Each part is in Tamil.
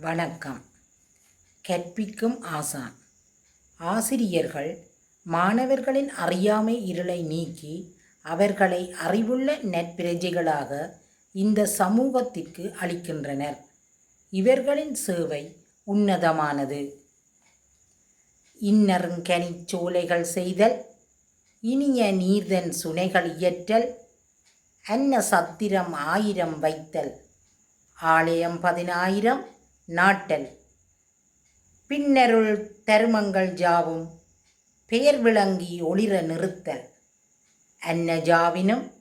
வணக்கம். கற்பிக்கும் ஆசான். ஆசிரியர்கள் மாணவர்களின் அறியாமை இருளை நீக்கி அவர்களை அறிவுள்ள நற்பிரஜைகளாக இந்த சமூகத்திற்கு அளிக்கின்றனர். இவர்களின் சேவை உன்னதமானது. இன்னருங்கனி சோலைகள் செய்தல் இனிய நீர்தன் சுனைகள் இயற்றல் அன்ன சத்திரம் ஆயிரம் வைத்தல். ஆலயம் பதினாயிரம் நாட்டல். பின்னருள் தருமங்கள் ஜாவும் பெயர் விளங்கி ஒளிர நிறுத்தல் அன்னஜாவினும்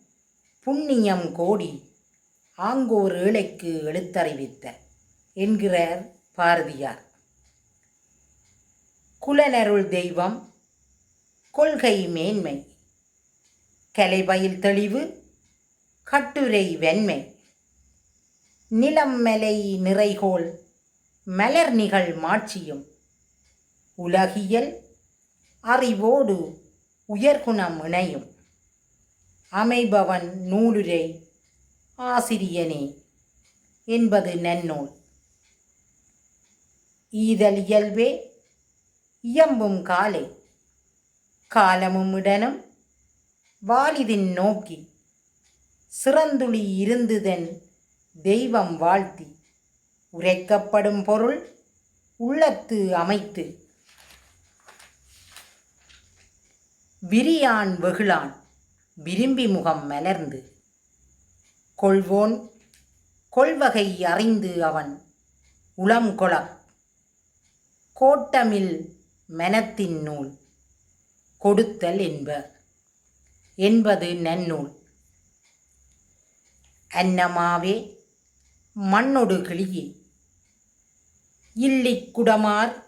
புண்ணியம் கோடி ஆங்கோர் ஏழைக்கு எழுத்தறிவித்த என்கிறார் பாரதியார். குலனருள் தெய்வம் கொள்கை மேன்மை கலைபயில் தெளிவு கட்டுரை வெண்மை நிலம் மலை நிறைகோள் மலர் நிகழ் மாட்சியும். உலகியல் அறிவோடு உயர்குணம் இணையும் அமைபவன் நூலுரை ஆசிரியனே என்பது நன்னூல். ஈதல் இயல்பே இயம்பும் காலை. காலமும் இடனும் வாலிதின் நோக்கி. சிறந்துளி இருந்துதன் தெய்வம் வாழ்த்தி. உரைக்கப்படும் பொருள் உள்ளத்து அமைத்து. விரியான் வெகுளான் விரும்பி முகம் மலர்ந்து. கொள்வோன் கொள்வகை அறிந்து அவன் உளம் கொள கோட்டமில் மனத்தின் நூல் கொடுத்தல் என்ப. என்பது நன்னூல். அன்னமாவே மண்ணொடு கிளியே. இல்லிக்குடமார்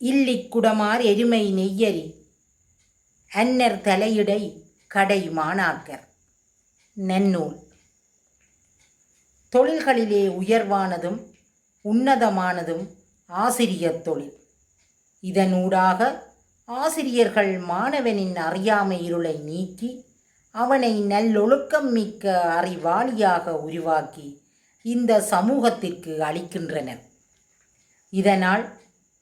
இல்லிக்குடமார் எருமை நெய்யரி அன்னர் தலையிடை கடை மாணாக்கர். நன்னூல். தொழில்களிலே உயர்வானதும் உன்னதமானதும் ஆசிரியர் தொழில். இதனூடாக ஆசிரியர்கள் மாணவனின் அறியாமை இருளை நீக்கி அவனை நல்லொழுக்கம் மிக்க அறிவாளியாக உருவாக்கி இந்த சமூகத்திற்கு அளிக்கின்றனர் இதனால்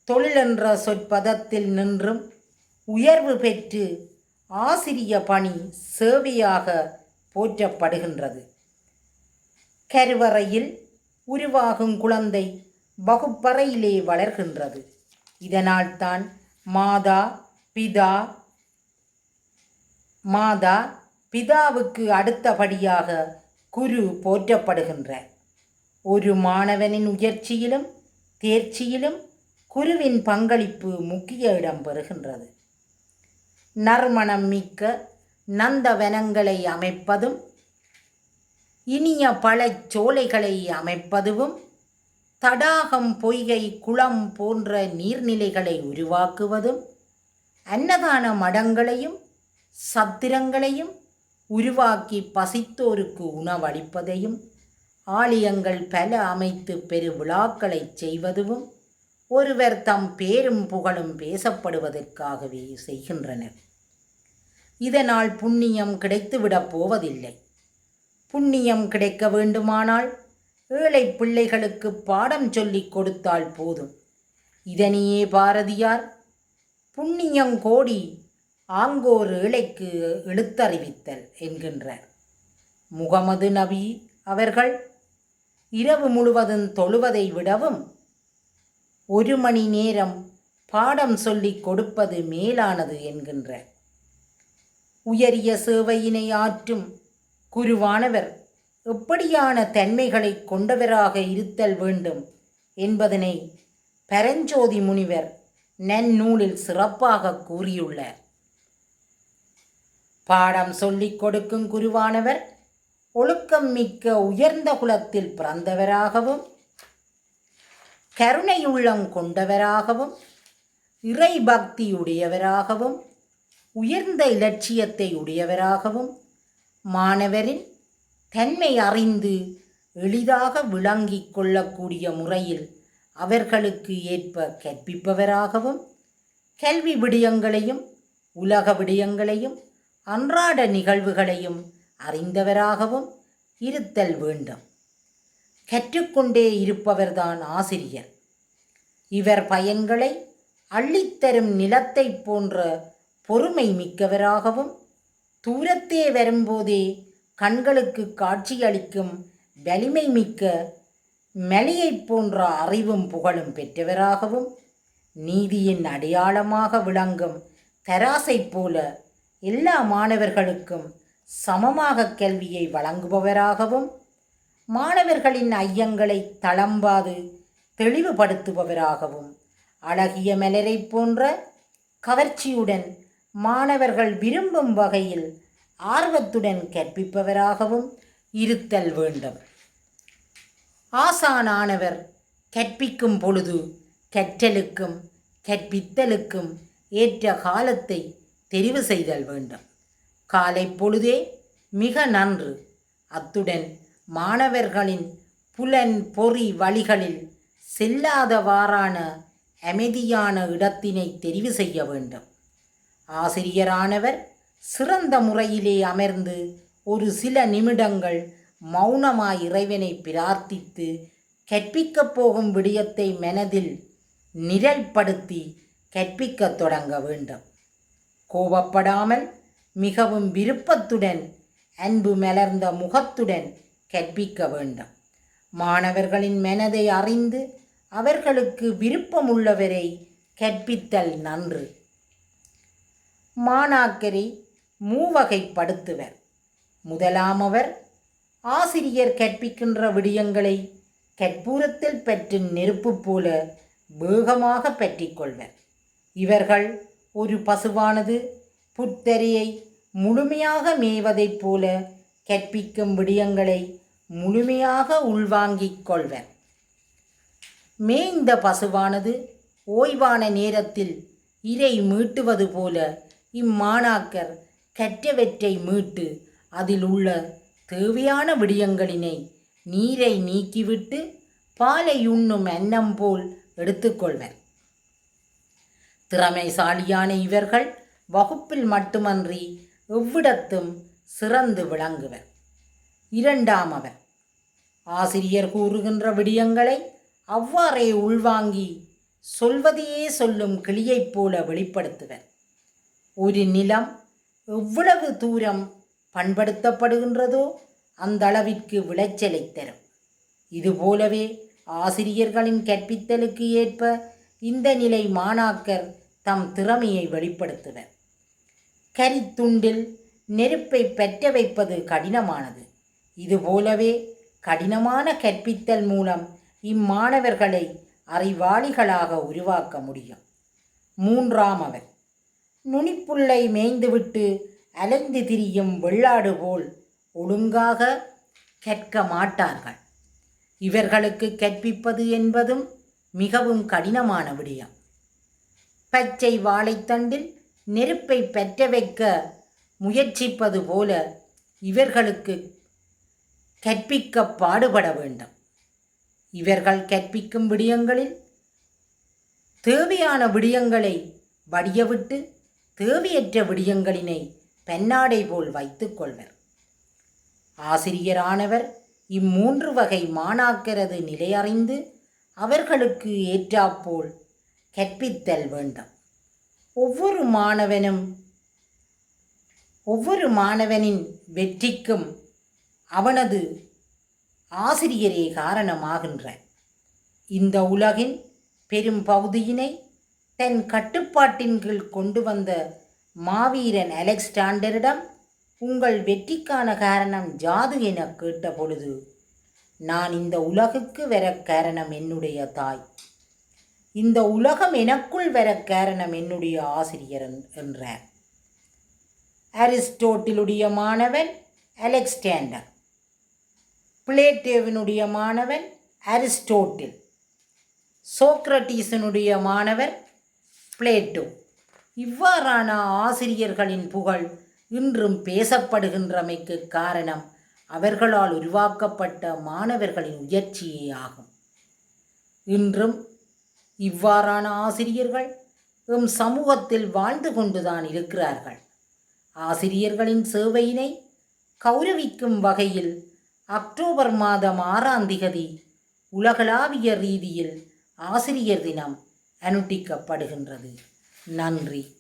தொழிலென்ற சொற்பதத்தில் நின்றும் உயர்வு பெற்று ஆசிரிய பணி சேவையாக போற்றப்படுகின்றது. கருவறையில் உருவாகும் குழந்தை வகுப்பறையிலே வளர்கின்றது. இதனால்தான் மாதா பிதா மாதா பிதாவுக்கு அடுத்தபடியாக குரு போற்றப்படுகின்றார் ஒரு மாணவனின் உயர்ச்சியிலும் தேர்ச்சியிலும் குருவின் பங்களிப்பு முக்கிய இடம் பெறுகின்றது. நறுமணம் மிக்க நந்தவனங்களை அமைப்பதும் இனிய பழச்சோலைகளை அமைப்பதுவும் தடாகம் பொய்கை குளம் போன்ற நீர்நிலைகளை உருவாக்குவதும் அன்னதான மடங்களையும் சத்திரங்களையும் உருவாக்கி பசித்தோருக்கு உணவளிப்பதையும் ஆலயங்கள் பல அமைத்து பெரு விழாக்களைச் செய்வதும் ஒருவர் தம் பேரும் புகழும் பேசப்படுவதற்காகவே செய்கின்றனர். இதனால் புண்ணியம் கிடைத்துவிடப் போவதில்லை. புண்ணியம் கிடைக்க வேண்டுமானால் ஏழை பிள்ளைகளுக்கு பாடம் சொல்லிக் கொடுத்தால் போதும். இதனையே பாரதியார் புண்ணியம் கோடி ஆங்கோர் ஏழைக்கு எழுத்தறிவித்தல் என்கின்றார். முகமது நபி அவர்கள் இரவு முழுவதும் தொழுவதை விடவும் ஒரு மணி நேரம் பாடம் சொல்லிக் கொடுப்பது மேலானது என்கின்ற உயரிய சேவையினை ஆற்றும் குருவானவர் எப்படியான தன்மைகளை கொண்டவராக இருத்தல் வேண்டும் என்பதனை பரஞ்சோதி முனிவர் நன்னூலில் சிறப்பாக கூறியுள்ளார். பாடம் சொல்லிக் கொடுக்கும் குருவானவர் ஒழுக்கம் மிக்க உயர்ந்த குலத்தில் பிறந்தவராகவும் கருணையுள்ளம் கொண்டவராகவும் இறை பக்தியுடையவராகவும் உயர்ந்த இலட்சியத்தை உடையவராகவும் மாணவரின் தன்மை அறிந்து எளிதாக விளங்கிக் கொள்ளக்கூடிய முறையில் அவர்களுக்கு ஏற்ப கற்பிப்பவராகவும் கல்வி விடயங்களையும் உலக விடயங்களையும் அன்றாட நிகழ்வுகளையும் அறிந்தவராகவும் இருத்தல் வேண்டும். கற்றுக்கொண்டே இருப்பவர்தான் ஆசிரியர். இவர் பயன்களை அள்ளித்தரும் நிலத்தைப் போன்ற பொறுமை மிக்கவராகவும் தூரத்தே வரும்போதே கண்களுக்கு காட்சியளிக்கும் வலிமை மிக்க மெலியைப் போன்ற அறிவும் புகழும் பெற்றவராகவும் நீதியின் அடையாளமாக விளங்கும் தராசைப் போல எல்லா மாணவர்களுக்கும் சமமாக கல்வியை வழங்குபவராகவும் மாணவர்களின் ஐயங்களை தளம்பாது தெளிவுபடுத்துபவராகவும் அழகிய மலரை போன்ற கவர்ச்சியுடன் மாணவர்கள் விரும்பும் வகையில் ஆர்வத்துடன் கற்பிப்பவராகவும் இருத்தல் வேண்டும். ஆசானானவர் கற்பிக்கும் பொழுது கற்றலுக்கும் கற்பித்தலுக்கும் ஏற்ற காலத்தை தெரிவு செய்தல் வேண்டும். காலை பொழுதே மிக நன்று. அத்துடன் மாணவர்களின் புலன் பொறி வழிகளில் செல்லாதவாறான அமைதியான இடத்தினை தெரிவு செய்ய வேண்டும். ஆசிரியரானவர் சிறந்த முறையிலே அமர்ந்து ஒரு சில நிமிடங்கள் மௌனமாய் இறைவனை பிரார்த்தித்து கற்பிக்கப் போகும் விடயத்தை மனதில் நிரல்படுத்தி கற்பிக்கத் தொடங்க வேண்டும். கோபப்படாமல் மிகவும் விருப்பத்துடன் அன்பு மலர்ந்த முகத்துடன் கற்பிக்க வேண்டும். மாணவர்களின் மனதை அறிந்து அவர்களுக்கு விருப்பமுள்ளவரை கற்பித்தல் நன்று. மாணாக்கரை மூவகைப்படுத்துவர். முதலாமவர் ஆசிரியர் கற்பிக்கின்ற விடயங்களை கற்பூரத்தில் பற்றும் நெருப்பு போல வேகமாக பற்றிக்கொள்வர். இவர்கள் ஒரு பசுவானது புத்தரியை முழுமையாக மேய்வதைப் போல கற்பிக்கும் விடயங்களை முழுமையாக உள்வாங்கிக் கொள்வர். மேய்ந்த பசுவானது ஓய்வான நேரத்தில் இரை மீட்டுவது போல இம்மாணாக்கர் கற்றவற்றை மீட்டு அதில் உள்ள தேவையான விடயங்களினை நீரை நீக்கிவிட்டு பாலை உண்ணும் அன்னம் போல் எடுத்துக்கொள்வர் திறமைசாலியான இவர்கள் வகுப்பில் மட்டுமன்றி எவ்விடத்தும் சிறந்து விளங்குவர் இரண்டாம் அவர் ஆசிரியர் கூறுகின்ற விடயங்களை அவ்வாறே உள்வாங்கி சொல்வதையே சொல்லும் கிளியைப் போல வெளிப்படுத்துவர் ஒரு நிலம் எவ்வளவு தூரம் பண்படுத்தப்படுகின்றதோ அந்த அளவிற்கு விளைச்சலை தரும். இதுபோலவே ஆசிரியர்களின் கற்பித்தலுக்கு ஏற்ப இந்த நிலை மாணாக்கர் தம் திறமையை வெளிப்படுத்துவர் கரித்துண்டில் நெருப்பை பெற்ற வைப்பது கடினமானது. இதுபோலவே கடினமான கற்பித்தல் மூலம் இம்மாணவர்களை அறிவாளிகளாக உருவாக்க முடியும். மூன்றாம் அவர் நுனிப்புள்ளை மேய்ந்துவிட்டு அலைந்து திரியும் வெள்ளாடு போல் ஒழுங்காக கற்க மாட்டார்கள். இவர்களுக்கு கற்பிப்பது என்பதும் மிகவும் கடினமான விடயம். பச்சை வாழைத்தண்டில் நெருப்பை பெற்ற வைக்க முயற்சிப்பது போல இவர்களுக்கு கற்பிக்க பாடுபட வேண்டும். இவர்கள் கற்பிக்கும் விடயங்களில் தேவையான விடயங்களை வடியவிட்டு தேவையற்ற விடயங்களினை பெண்ணாடை போல் வைத்துக் கொள்வர். ஆசிரியரானவர் இம்மூன்று வகை மாணாக்கரது நிலையறிந்து அவர்களுக்கு ஏற்றாப்போல் கற்பித்தல் வேண்டும். ஒவ்வொரு மாணவனும் ஒவ்வொரு மாணவனின் வெற்றிக்கும் அவனது ஆசிரியரே காரணமாகின்ற இந்த உலகின் பெரும் பகுதியினை தன் கட்டுப்பாட்டின் கீழ் கொண்டு வந்த மாவீரன் அலெக்சாண்டரிடம் உங்கள் வெற்றிக்கான காரணம் ஜாது என கேட்டபொழுது நான் இந்த உலகுக்கு வர காரணம் என்னுடைய தாய். இந்த உலகம் எனக்குள் வர காரணம் என்னுடைய ஆசிரியர் என்றார். அரிஸ்டோட்டிலுடைய மாணவன் அலெக்சாண்டர் பிளேட்டேவினுடைய மாணவன் அரிஸ்டோட்டில். சோக்ரட்டீசனுடைய மாணவர் பிளேட்டோ. இவ்வாறான ஆசிரியர்களின் புகழ் இன்றும் பேசப்படுகின்றமைக்கு காரணம் அவர்களால் உருவாக்கப்பட்ட மாணவர்களின் முயற்சியே ஆகும். இன்றும் இவ்வாறான ஆசிரியர்கள் எம் சமூகத்தில் வாழ்ந்து கொண்டுதான் இருக்கிறார்கள். ஆசிரியர்களின் சேவையினை கௌரவிக்கும் வகையில் அக்டோபர் மாதம் ஆறாம் திகதி உலகளாவிய ரீதியில் ஆசிரியர் தினம் அனுட்டிக்கப்படுகின்றது. நன்றி.